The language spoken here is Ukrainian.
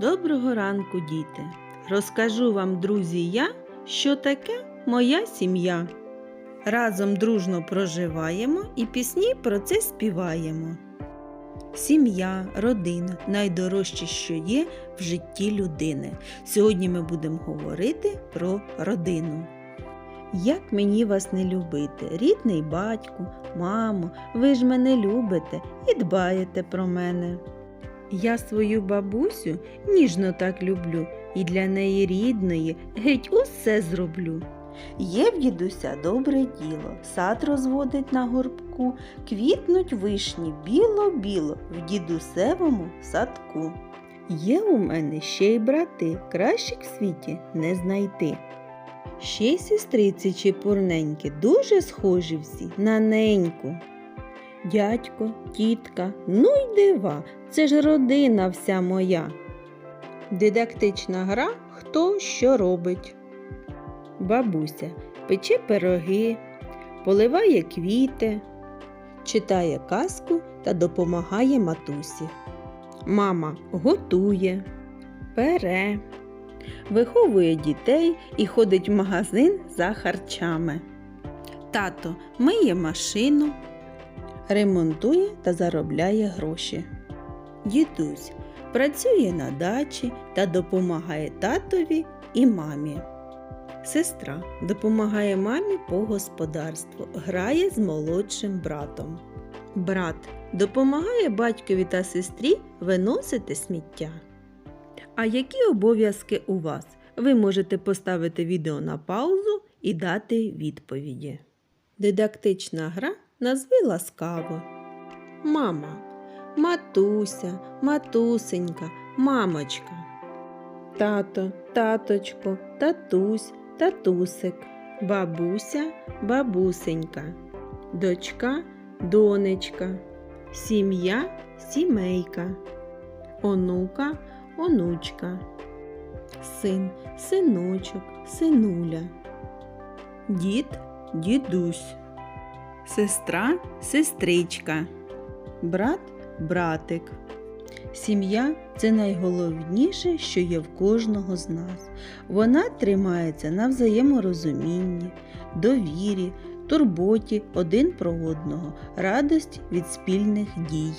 Доброго ранку, діти! Розкажу вам, друзі, я, що таке моя сім'я. Разом дружно проживаємо і пісні про це співаємо. Сім'я, родина найдорожче, що є в житті людини. Сьогодні ми будемо говорити про родину. Як мені вас не любити, рідний батьку, мамо, ви ж мене любите і дбаєте про мене. Я свою бабусю ніжно так люблю, і для неї рідної геть усе зроблю. Є в дідуся добре діло, сад розводить на горбку, квітнуть вишні біло-біло в дідусевому садку. Є у мене ще й брати, кращих в світі не знайти. Ще й сестриці чепурненькі, дуже схожі всі на неньку. Дядько, тітка, ну й дива, це ж родина вся моя. Дидактична гра хто що робить. Бабуся пече пироги, поливає квіти, читає казку та допомагає матусі. Мама готує, пере, виховує дітей і ходить в магазин за харчами. Тато миє машину, ремонтує та заробляє гроші. Дідусь працює на дачі та допомагає татові і мамі. Сестра допомагає мамі по господарству, грає з молодшим братом. Брат допомагає батькові та сестрі виносити сміття. А які обов'язки у вас? Ви можете поставити відео на паузу і дати відповіді. Дидактична гра назви ласкаво. Мама, матуся, матусенька, мамочка. Тато, таточко, татусь, татусик, бабуся, бабусенька, дочка, донечка, сім'я, сімейка, онука, онучка, син, синочок, синуля, дід, дідусь, сестра, сестричка, брат, братик. Сім'я це найголовніше, що є в кожного з нас. Вона тримається на взаєморозумінні, довірі, турботі один про одного, радості від спільних дій.